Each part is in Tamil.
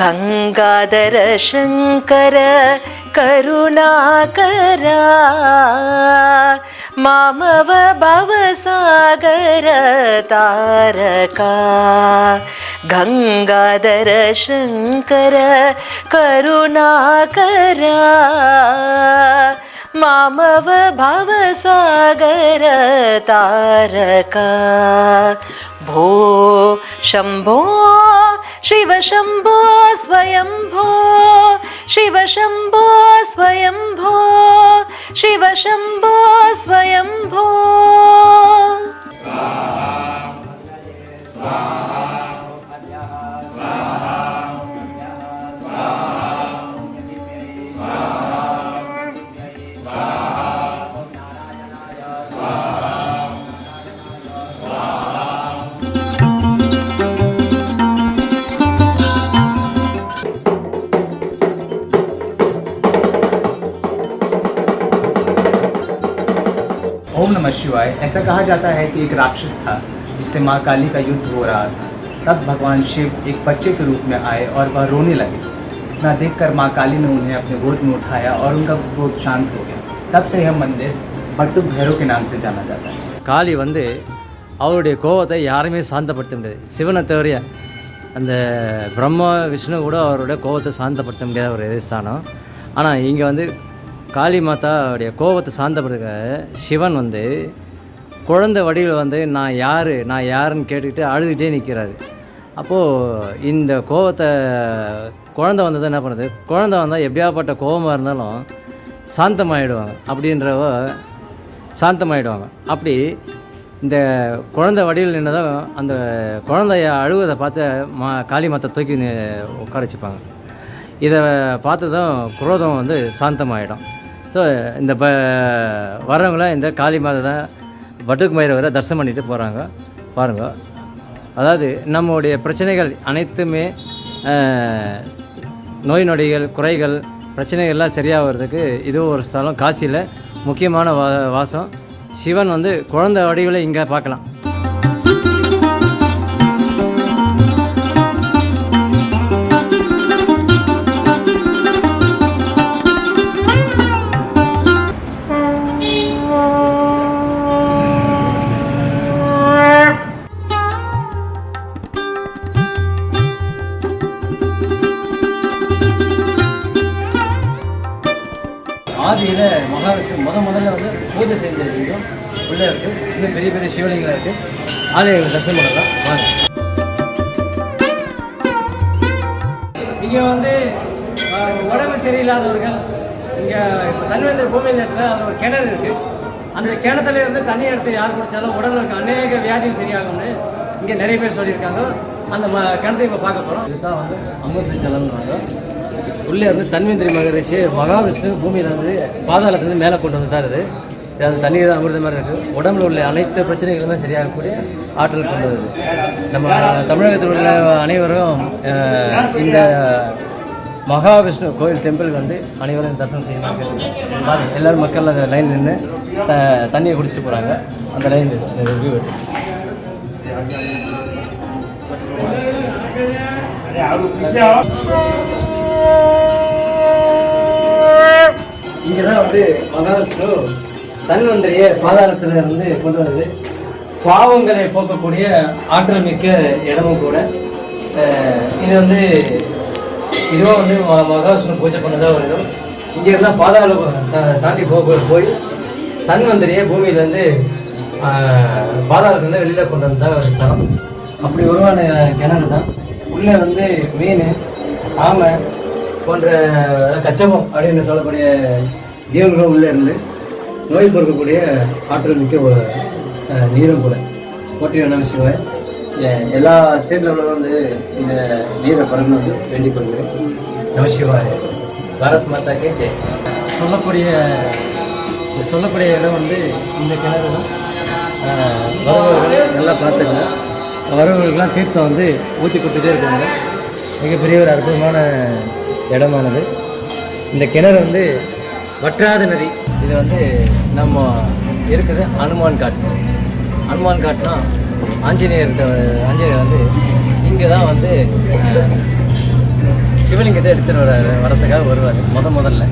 गङ्गाधर शङ्कर करुणाकरा मामव भवसागर तारका गङ्गाधर शङ्कर करुणाकरा मामव भवसागर तारका। भो शम्भो शिव शम्भो स्वयम्भो शिव शम्भो स्वयम्भो शिव शम्भो स्वयम्भो ओम नमः शिवाय ऐसा कहा जाता है कि एक राक्षस था जिससे माँ काली का युद्ध हो रहा था तब भगवान शिव एक बच्चे के रूप में आए और वह रोने लगे इतना देखकर माँ काली ने उन्हें अपने गोद में उठाया और उनका क्रोध शांत हो गया तब से यह मंदिर बटुक भैरव के नाम से जाना जाता है காளி வந்து அவருடைய கோபத்தை யாருமே சாந்தப்படுத்த முடியாது சிவனை தவிர அந்த பிரம்மா விஷ்ணு கூட அவருடைய கோபத்தை சாந்தப்படுத்த முடியாத ஒரு ஸ்தானம் ஆனால் இங்கே வந்து காளி மாதாவுடைய கோபத்தை சாந்தப்படுத்த சிவன் வந்து குழந்தை வடிவில் வந்து நான் யார் நான் யாருன்னு கேட்டுக்கிட்டு அழுதுகிட்டே நிற்கிறாரு. அப்போது இந்த கோபத்தை குழந்தை வந்தது என்ன பண்ணுது? குழந்தை வந்தால் எப்படியாப்பட்ட கோபமாக இருந்தாலும் சாந்தமாயிடுவாங்க அப்படின்றவ சாந்தமாயிடுவாங்க. அப்படி இந்த குழந்தை வடிவில் நின்றதும் அந்த குழந்தைய அழுவதை பார்த்து மா காளி மாத்த தூக்கி உட்கார வச்சுப்பாங்க. இதை பார்த்ததும் குரோதம் வந்து சாந்தமாயிடும். ஸோ இந்த ப வரவங்களாம் இந்த காளி மாதம் தான் பட்டுக்கு மயிரவரை தரிசனம் பண்ணிட்டு போகிறாங்க பாருங்க. அதாவது நம்முடைய பிரச்சனைகள் அனைத்துமே நோய் நொடிகள் குறைகள் பிரச்சனைகள்லாம் சரியாகிறதுக்கு இதுவும் ஒரு ஸ்தலம். காசியில் முக்கியமான வா வாசம். சிவன் வந்து குழந்தை வடிவில் இங்கே பார்க்கலாம். ஆலயங்கள் தரிசனம் பண்ணலாம் வாங்க. இங்கே வந்து உடம்பு சரியில்லாதவர்கள் இங்கே தன்வேந்தர் பூமி நேரத்தில் அது ஒரு கிணறு இருக்குது அந்த கிணத்துல இருந்து தண்ணி எடுத்து யார் குடித்தாலும் உடலில் இருக்க அநேக வியாதியும் சரியாகும்னு இங்கே நிறைய பேர் சொல்லியிருக்காங்க. அந்த ம கிணத்தை இப்போ பார்க்க போகிறோம் இதுதான் வந்து அமிர்த ஜலம்னாங்க உள்ளே இருந்து தன்வேந்திரி மகரிஷி மகாவிஷ்ணு பூமியிலேருந்து பாதாளத்துலேருந்து மேலே கொண்டு வந்து தான் இது அது தண்ணி தான் அமிர்த மாதிரி இருக்குது. உடம்புல உள்ள அனைத்து பிரச்சனைகளுமே சரியாகக்கூடிய ஆற்றல் கொண்டு நம்ம தமிழகத்தில் உள்ள அனைவரும் இந்த மகாவிஷ்ணு கோயில் டெம்பிள் வந்து அனைவரும் தரிசனம் செய்யணும் எல்லோரும் மக்கள் அந்த லைன் நின்று த தண்ணியை குடிச்சிட்டு போகிறாங்க அந்த லைன் வியூ இங்கே தான் வந்து மகாவிஷ்ணு தன்வந்திரியை பாதாளத்தில் இருந்து கொண்டு வருது பாவங்களை போக்கக்கூடிய ஆற்றல் மிக்க இடமும் கூட. இது வந்து இதுவும் வந்து ம- மகாவிஷ்ணு பூஜை பண்ணதாக ஒரு இடம். இங்கே இருந்தால் பாதாள தாண்டி போக போய் தன்வந்திரியை பூமியிலேருந்து பாதாளத்துலேருந்து வெளியில் கொண்டு வந்ததாக ஒரு அப்படி உருவான கிணறு தான். உள்ளே வந்து மீன் ஆமை போன்ற கச்சமம் அப்படின்னு சொல்லக்கூடிய ஜீவன்களும் உள்ளே இருந்து நோய் பொறுக்கக்கூடிய ஆற்றல் மிக்க ஒரு நீரும் கூட. போற்றி நம சிவாய் எ- எல்லா ஸ்டேட் லெவலில் வந்து இந்த நீரை பறந்து வந்து வேண்டிக் கொள்கிறேன். நம சிவாய். பாரத் மாதா கே ஜெய். சொல்லக்கூடிய சொல்லக்கூடிய இடம் வந்து இந்த கிணறு தான். வரவர்கள் நல்லா பார்த்துங்க வரவர்களுக்கெல்லாம் தீர்த்தம் வந்து ஊற்றி கொடுத்துட்டே இருக்காங்க. மிகப்பெரிய ஒரு அற்புதமான இடமானது. இந்த கிணறு வந்து வற்றாத நதி. இது வந்து நம்ம இருக்குது அனுமான் காட். அனுமான் காட்னா ஆஞ்சநேயர் ஆஞ்சநேயர் வந்து இங்கே தான் வந்து சிவலிங்கத்தை எடுத்துகிட்டு வர வரத்துக்காக வருவார் முத முதல்ல.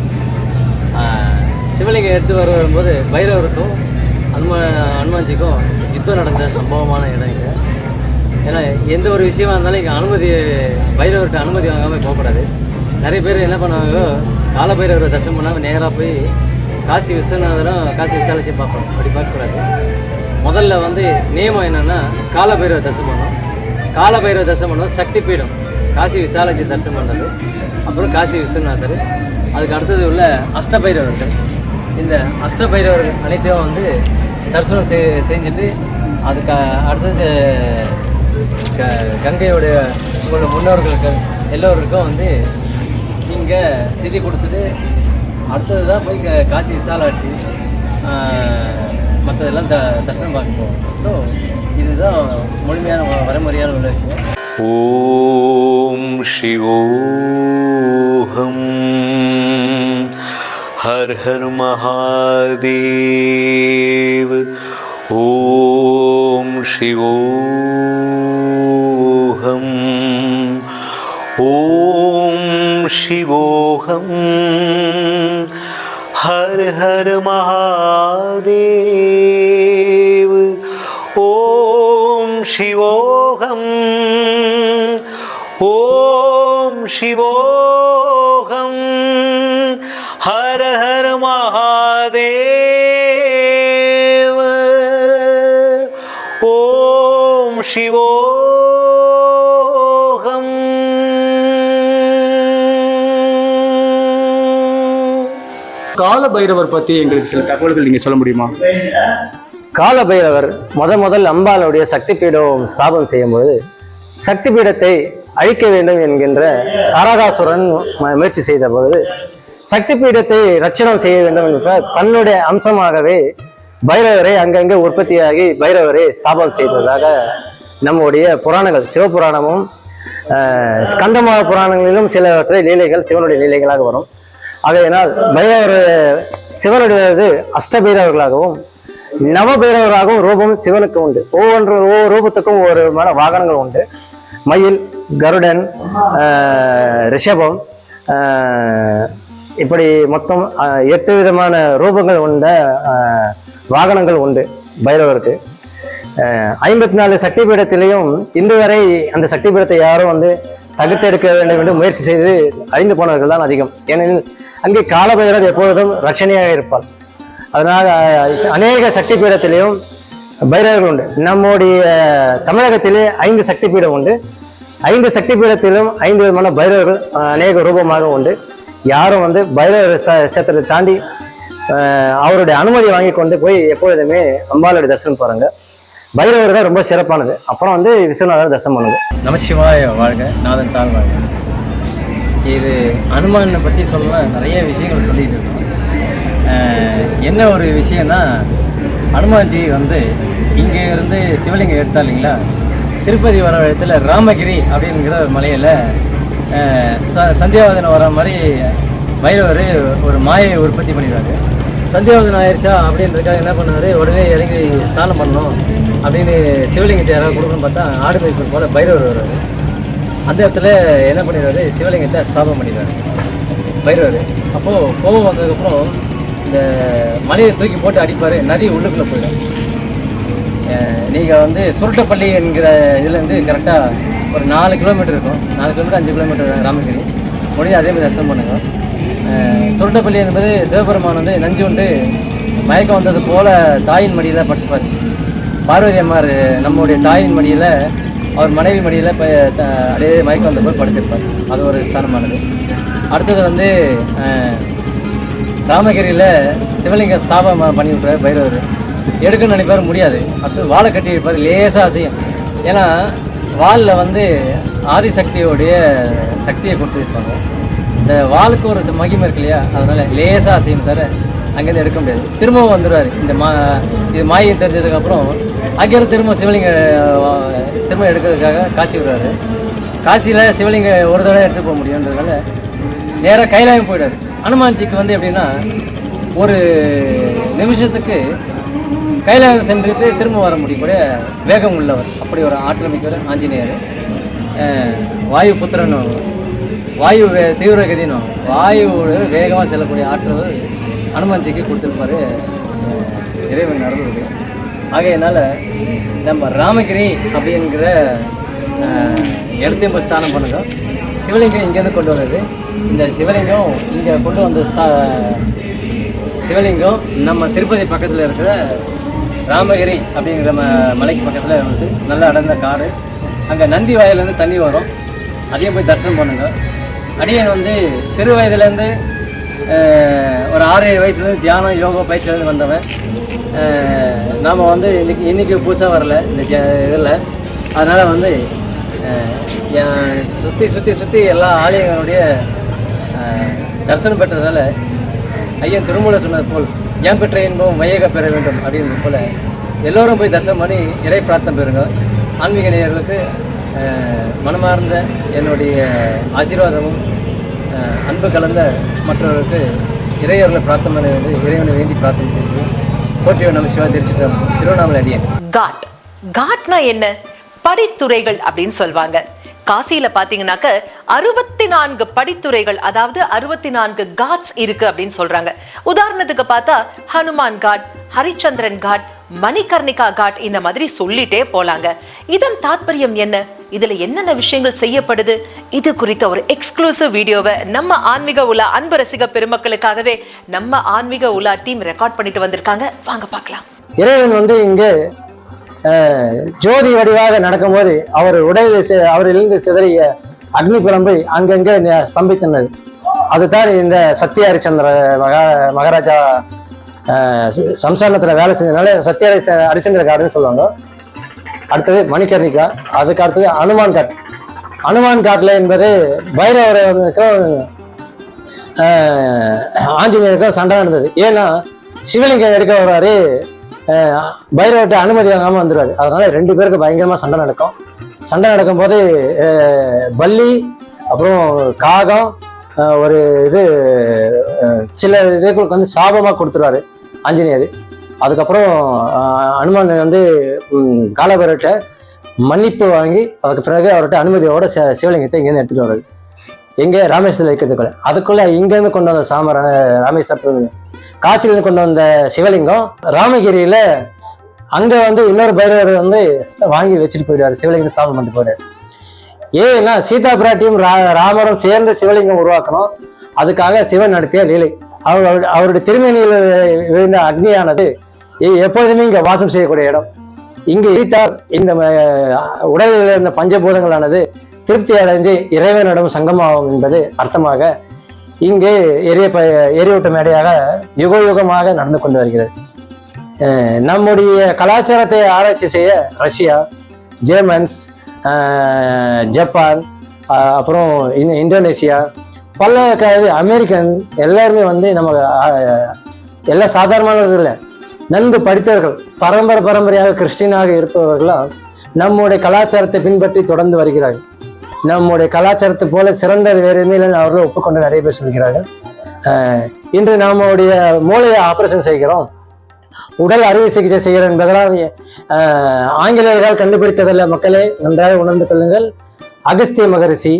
சிவலிங்கம் எடுத்து வர வரும்போது பைரவருக்கும் அனுமா அனுமான்ஜிக்கும் யுத்தம் நடந்த சம்பவமான இடம் இது. ஏன்னா எந்த ஒரு விஷயமா இருந்தாலும் இங்கே அனுமதி பைரவர்கிட்ட அனுமதி வாங்காமல் போகக்கூடாது. நிறைய பேர் என்ன பண்ணுவாங்க கால பைரவரை தரிசனம் பண்ணாமல் நேராக போய் காசி விஸ்வநாதரும் காசி விசாலாச்சி பார்ப்போம் அப்படி பார்க்கக்கூடாது. முதல்ல வந்து நியமம் என்னென்னா கால பைரவ தரிசனம் பண்ணணும். கால பைரவ தரிசனம் பண்ணது சக்தி பீடம். காசி விசாலாச்சி தரிசனம் பண்ணுறது அப்புறம் காசி விஸ்வநாதர். அதுக்கு அடுத்தது உள்ள அஷ்டபைரவர்கள். இந்த அஷ்டபைரவர்கள் அனைத்தையும் வந்து தரிசனம் செய் செஞ்சுட்டு அதுக்கு அடுத்தது க- கங்கையோடைய உங்களோட முன்னோர்களுக்கு எல்லோருக்கும் வந்து இங்கே திதி கொடுத்துட்டு அடுத்தது தான் போய் இங்கே காசி விசாலாட்சி மற்றதெல்லாம் த தரிசனம் பார்க்க ஸோ இதுதான் முழுமையான வரைமுறையான உள்ள விஷயம். ஓம் சிவோகம் ஹர் ஹர் மகாதேவ். ஓம் சிவோம் शिवोऽहं हर हर महादेव ॐ शिवोऽहम् ॐ शिवोऽहं हर हर महादेव ॐ शिवोऽहम् கால பைரவர் பத்தி எங்களுக்கு சில தகவல்கள் நீங்க சொல்ல முடியுமா? கால பைரவர் முத முதல் அம்பாளுடைய சக்தி பீடம் ஸ்தாபனம் செய்யும்போது சக்தி பீடத்தை அழிக்க வேண்டும் என்கின்ற தாராகாசுரன் முயற்சி செய்த பொழுது சக்தி பீடத்தை ரச்சனம் செய்ய வேண்டும் என்ற தன்னுடைய அம்சமாகவே பைரவரை அங்கங்கே உற்பத்தியாகி பைரவரை ஸ்தாபனம் செய்ததாக நம்முடைய புராணங்கள் சிவபுராணமும் ஸ்கந்தமாக புராணங்களிலும் சிலவற்றை லீலைகள் சிவனுடைய லீலைகளாக வரும். ஆகையினால் பைரவர் சிவனுடையது அஷ்டபைரவர்களாகவும் நவபைரவராகவும் ரூபம் சிவனுக்கு உண்டு. ஒவ்வொன்று ஒவ்வொரு ரூபத்துக்கும் ஒவ்வொரு விதமான வாகனங்கள் உண்டு. மயில் கருடன் ரிஷபம் இப்படி மொத்தம் எட்டு விதமான ரூபங்கள் உண்ட வாகனங்கள் உண்டு பைரவருக்கு. ஐம்பத்தி நாலு சக்தி பீடத்திலையும் இன்று வரை அந்த சக்தி பீடத்தை யாரும் வந்து தகுத்தெடுக்க வேண்டும் என்று முயற்சி செய்து அறிந்து போனவர்கள் தான் அதிகம். ஏனெனில் அங்கே காலபைரவர் எப்பொழுதும் ரட்சணையாக இருப்பார். அதனால் அநேக சக்தி பீடத்திலையும் பைரவர்கள் உண்டு. நம்முடைய தமிழகத்திலே ஐந்து சக்தி பீடம் உண்டு. ஐந்து சக்தி பீடத்திலும் ஐந்து விதமான பைரவர்கள் அநேக ரூபமாக உண்டு. யாரும் வந்து பைரவர் சேத்திரத்தை தாண்டி அவருடைய அனுமதி வாங்கி கொண்டு போய் எப்பொழுதுமே அம்பாளுடைய தரிசனம் பாருங்க. பைரவர் தான் ரொம்ப சிறப்பானது. அப்புறம் வந்து விஸ்வநாதர் தரிசனம் பண்ணுங்க. நமசிவாய வாழ்க நாதன் தாழ் வாழ்க இது அனுமானை பற்றி சொல்ல நிறைய விஷயங்கள் சொல்லிட்டு இருக்கோம். என்ன ஒரு விஷயம்னா அனுமான்ஜி வந்து இங்கே இருந்து சிவலிங்கம் எடுத்தா இல்லைங்களா? திருப்பதி வர இடத்துல ராமகிரி அப்படிங்கிற ஒரு மலையில் சந்தியாவதனம் வர மாதிரி பைரவர் ஒரு மாயை உற்பத்தி பண்ணிடுறாரு சந்தியாவதனம் ஆயிடுச்சா அப்படின்றதுக்காக என்ன பண்ணார் உடனே இறங்கி ஸ்நானம் பண்ணணும் அப்படின்னு சிவலிங்கத்தை யாராவது கொடுக்கணும்னு பார்த்தா ஆடு மேய்ப்பர் போல பைரவர் வருவார். அந்த இடத்துல என்ன பண்ணிடுவாரு? சிவலிங்கத்தை ஸ்தாபனம் பண்ணிடுவாரு. பைரவர் அப்போது கோவம் வந்ததுக்கப்புறம் இந்த மலையை தூக்கி போட்டு அடிப்பார். நதி உள்ளுக்குள்ளே போயிடும். நீங்கள் வந்து சுருட்டப்பள்ளி என்கிற இதுலேருந்து கரெக்டாக ஒரு நாலு கிலோமீட்டர் இருக்கும். நாலு கிலோமீட்டர் அஞ்சு கிலோமீட்டர் ராமகிரி. முடிஞ்சு அதே மாதிரி தரிசனம் சுருட்டப்பள்ளி என்பது சிவபெருமான் வந்து நஞ்சு உண்டு மயக்கம் வந்தது போல் தாயின் மடியில் பட்டுப்பார். பார்வதி அம்மார் நம்முடைய தாயின் மடியில் அவர் மனைவி மடியில் இப்போ அப்படியே மயக்கம் வந்த போய் படுத்திருப்பார். அது ஒரு ஸ்தானமானது. அடுத்தது வந்து ராமகிரியில் சிவலிங்க ஸ்தாபனம் பண்ணி விட்றாரு பைரவர். எடுக்கணும்னு நினைப்பார் முடியாது. அடுத்து வாழை கட்டி வைப்பார் லேசாக அசையும். ஏன்னா வாலில் வந்து ஆதிசக்தியோடைய சக்தியை கொடுத்துருப்பாங்க இந்த வாளுக்கு ஒரு மகிமை இருக்கு இல்லையா? அதனால் லேசாக அசையும் தவிர அங்கேருந்து எடுக்க முடியாது. திரும்பவும் வந்துடுவார் இந்த மா இது மாயை தெரிஞ்சதுக்கப்புறம் அங்கேருந்து திரும்ப சிவலிங்க திரும்ப எடுக்கிறதுக்காக காசி விடுவார் காசியில் சிவலிங்க ஒரு தடவை எடுத்து போக முடியுன்றதுனால நேராக கைலாயம் போயிடாரு அனுமான்ஜிக்கு வந்து எப்படின்னா ஒரு நிமிஷத்துக்கு கைலாயம் சென்றுட்டு திரும்ப வர முடியக்கூடிய வேகம் உள்ளவர். அப்படி ஒரு ஆற்றல் மிக்கவர் ஆஞ்சநேயர் வாயு புத்திரன் வாயு வே தீவிர கதினும் வாயுவோட வேகமாக செல்லக்கூடிய ஆற்றல் அனுமஞ்சிக்கு கொடுத்துருப்பாரு. இறைவன் நடந்தது. ஆகையினால நம்ம ராமகிரி அப்படிங்கிற இடத்தையும் போய் ஸ்தானம் பண்ணுங்க. சிவலிங்கம் இங்கேருந்து கொண்டு வர்றது. இந்த சிவலிங்கம் இங்கே கொண்டு வந்த ஸ்தா- சிவலிங்கம் நம்ம திருப்பதி பக்கத்தில் இருக்கிற ராமகிரி அப்படிங்கிற ம மலைக்கு பக்கத்தில் வந்து நல்லா அடர்ந்த காடு. அங்கே நந்தி வாயிலேருந்து தண்ணி வரும். அதையும் போய் தரிசனம் பண்ணுங்க. அடியன் வந்து சிறு வயதுலேருந்து ஒரு ஆறு ஏழு வயசுலேருந்து தியானம் யோகா பயிற்சியிலேருந்து வந்தவன். நாம் வந்து இன்னைக்கு இன்றைக்கி புதுசாக வரல இந்த இதில் அதனால் வந்து சுற்றி சுற்றி சுற்றி எல்லா ஆலயங்களுடைய தரிசனம் பெற்றதால ஐயன் திருமூல சொன்னது போல் ஏன் பெற்ற இன்பம் மையக பெற வேண்டும் அப்படின்றது போல் எல்லோரும் போய் தரிசனம் பண்ணி இறை பிரார்த்தனை பெறுங்க ஆன்மீக நேயர்களுக்கு மனமார்ந்த என்னுடைய ஆசீர்வாதமும் அன்பு கலந்த மற்றவர்களுக்கு இறையர்களை பிரார்த்தனை பண்ண வேண்டி இறைவனை வேண்டி பிரார்த்தனை செய்து போற்றியோ நம்ம சிவா திருச்சிட்டம் திருவண்ணாமலை அடியேன். காட். காட்னா என்ன? படித்துறைகள் அப்படின்னு சொல்வாங்க. காசியில பாத்தீங்கன்னாக்க அறுபத்தி நான்கு படித்துறைகள் அதாவது அறுபத்தி நான்கு காட்ஸ் இருக்கு அப்படின்னு சொல்றாங்க. உதாரணத்துக்கு பார்த்தா Hanuman God Harichandran God Manikarnika God இந்த மாதிரி சொல்லிட்டே போலாங்க. இதன் தாத்பரியம் என்ன? இதுல என்னென்ன விஷயங்கள் செய்யப்படுது? இது குறித்த ஒரு எக்ஸ்க்ளூசிவ் வீடியோவை நம்ம ஆன்மீக உலா அன்பு ரசிக பெருமக்களுக்காகவே நம்ம ஆன்மீக உலா டீம் ரெக்கார்ட் பண்ணிட்டு வந்திருக்காங்க. வாங்க பார்க்கலாம். இறைவன் வந்து இங்கே ஜோதி வடிவாக நடக்கும்போது அவர் உடையில் அவரிலிருந்து சிதறிய அக்னி பிழம்பை அங்கங்கே ந- ஸ்தம்பித்தனது அதுதான் இந்த சத்ய ஹரிச்சந்திர மகா மகாராஜா அஹ், வேலை செஞ்சதுனால சத்ய ஹரி ஹரிச்சந்திர காடுன்னு சொல்லுவாங்க. அடுத்தது மணிகர்ணிகா அதுக்கு அடுத்தது அனுமான் காட் அனுமான் காட்டில் என்பது பைரவருக்கும் ஆஞ்சநேயருக்கும் சண்டை நடந்தது. ஏன்னா சிவலிங்கம் எடுக்க வர்றாரு பைரவர்கிட்ட அனுமதி வாங்காமல் வந்துடுவார் அதனால ரெண்டு பேருக்கு பயங்கரமாக சண்டை நடக்கும். சண்டை நடக்கும்போது பள்ளி அப்புறம் காகம் ஒரு இது சில இதுகளுக்கு வந்து சாபமாக கொடுத்துருவாரு ஆஞ்சநேயர். அதுக்கப்புறம் ஆஹ் அனுமன் வந்து ம், காலபைரவர்கிட்ட மன்னிப்பு வாங்கி அதுக்கு பிறகு அவர்கிட்ட அனுமதியோட சிவலிங்கத்தை இங்கேருந்து எடுத்துகிட்டு வர்றது. எங்கே? ராமேஸ்வரத்தில் வைக்கிறதுக்குள்ள அதுக்குள்ளே இங்கேருந்து கொண்டு வந்த சாமர ராமேஸ்வரத்துல காசிலேருந்து கொண்டு வந்த சிவலிங்கம் ராமகிரியில் அங்கே வந்து இன்னொரு பைரவர் வந்து வாங்கி வச்சுட்டு போயிடுவார். சிவலிங்கத்தை சாமி பண்ணிட்டு போயிடுவார். ஏன்னா சீதா பிராட்டியும் ரா- ராமரும் சேர்ந்து சிவலிங்கம் உருவாக்கணும். அதுக்காக சிவன் நடத்திய லீலை. அவர் அவருடைய திருமணியில் விழுந்த அக்னியானது எப்பொழுதுமே இங்கே வாசம் செய்யக்கூடிய இடம். இங்கே சீதா இந்த உடலில் இருந்த பஞ்சபூதங்களானது திருப்தி அடைஞ்சு இறைவனிடம் சங்கமாகும் என்பது அர்த்தமாக இங்கே எரிய ப எரியூட்ட மேடையாக யுக யுகமாக நடந்து கொண்டு வருகிறது. நம்முடைய கலாச்சாரத்தை ஆராய்ச்சி செய்ய ரஷ்யா ஜெர்மன்ஸ் ஜப்பான் அப்புறம் இந்த இந்தோனேசியா பல க அமெரிக்கன் எல்லாருமே வந்து நம்ம எல்லாம் எல்லா சாதாரணமானவர்கள் இல்லை. நன்கு படித்தவர்கள் பரம்பரை பரம்பரையாக கிறிஸ்டினாக இருப்பவர்களாம் நம்முடைய கலாச்சாரத்தை பின்பற்றி தொடர்ந்து வருகிறார்கள். நம்முடைய கலாச்சாரத்தை போல சிறந்தது வேறு எதுவுமே அவர்கள் ஒப்புக்கொண்டு நிறைய பேர் சொல்கிறார்கள். இன்று நம்முடைய மூளையை ஆபரேஷன் செய்கிறோம். உடல் அறுவை சிகிச்சை செய்கிறோம் என்பதெல்லாம் ஆங்கிலேயர்கள் கண்டுபிடித்ததல்ல மக்களே. நன்றாக உணர்ந்து கொள்ளுங்கள். அகஸ்திய மகரிஷி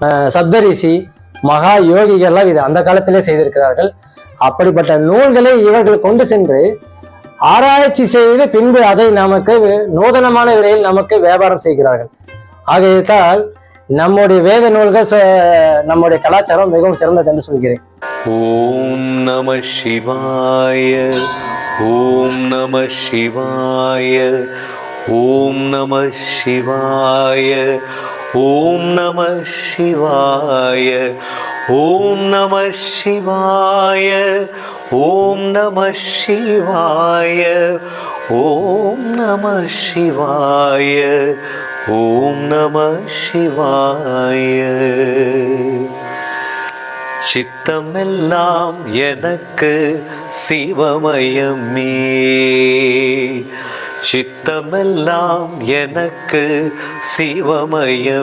அஹ், சப்தரிஷி மகா யோகிகள்லாம் இது அந்த காலத்திலே செய்திருக்கிறார்கள். அப்படிப்பட்ட நூல்களை இவர்கள் கொண்டு சென்று ஆராய்ச்சி செய்து பின்பு அதை நமக்கு நூதனமான விலையில் நமக்கு வியாபாரம் செய்கிறார்கள். ஆகையத்தால் நம்முடைய வேத நூல்கள் நம்முடைய கலாச்சாரம் மிகவும் சிறந்தது என்று சொல்கிறேன். ஓம் நம சிவாய ஓம் நம சிவாய ஓம் நம சிவாய ஓம் நம சிவாய ஓம் நம சிவாய ஓம் நம சிவாய ஓம் நம சிவாய ஓம் நம சிவாய. சித்தமெல்லாம் எனக்கு சிவமயமே. சித்தமெல்லாம் எனக்கு சிவமயமேறைவா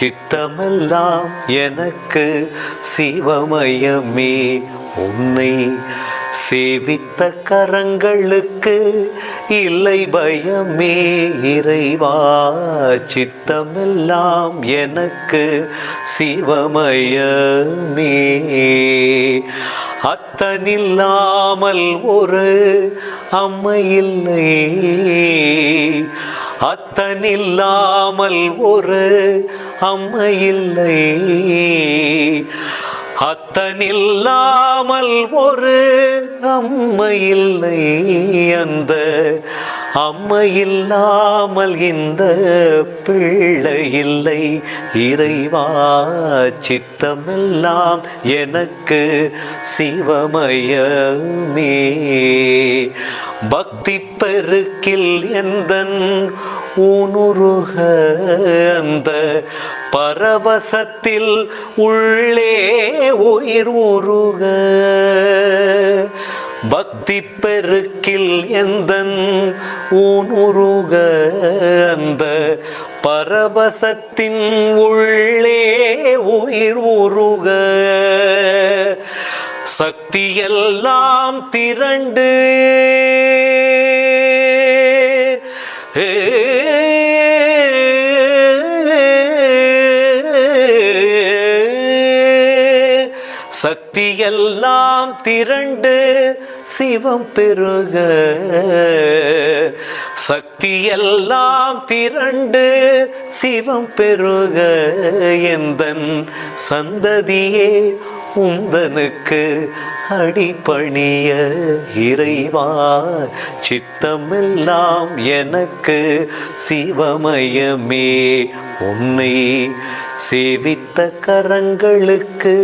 சித்தமெல்லாம் எனக்கு சிவமயமே. உன்னை சேவித்த கரங்களுக்கு இல்லை பயமே. இறைவா சித்தமெல்லாம் எனக்கு சிவமயமே. அத்தனில்லாமல் ஒரு அம்மையில்லை. அத்தனில்லாமல் ஒரு அம்மையில்லை. அத்தனில்லாமல் ஒரு அம்மையில்லை. அந்த அம்மையில்லாமல் இந்த பிள்ளை இல்லை இறைவா சித்தமெல்லாம் எனக்கு சிவமயமே. பக்தி பெருக்கில் எந்தன் ஊனுருக அந்த பரவசத்தில் உள்ளே உயிர் உருக பக்தி பெருக்கில் எந்த ஊனுருக அந்த பரவசத்தின் உள்ளே உயிர் உருக சக்தியெல்லாம் திரண்டு. ஏ எல்லாம் திரண்டு சிவம் பெருக. சக்தி எல்லாம் திரண்டு சிவம் பெருக. எந்தன் சந்ததியே உந்தனுக்கு அடிபணிய இறைவா சித்தமெல்லாம் எனக்கு சிவமயமே. உன்னை சேவித்த கரங்களுக்கு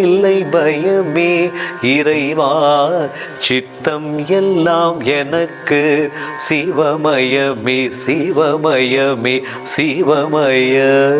இல்லை பயமே. இறைவா சித்தம் எல்லாம் எனக்கு சிவமயமே சிவமயமே சிவமயமே.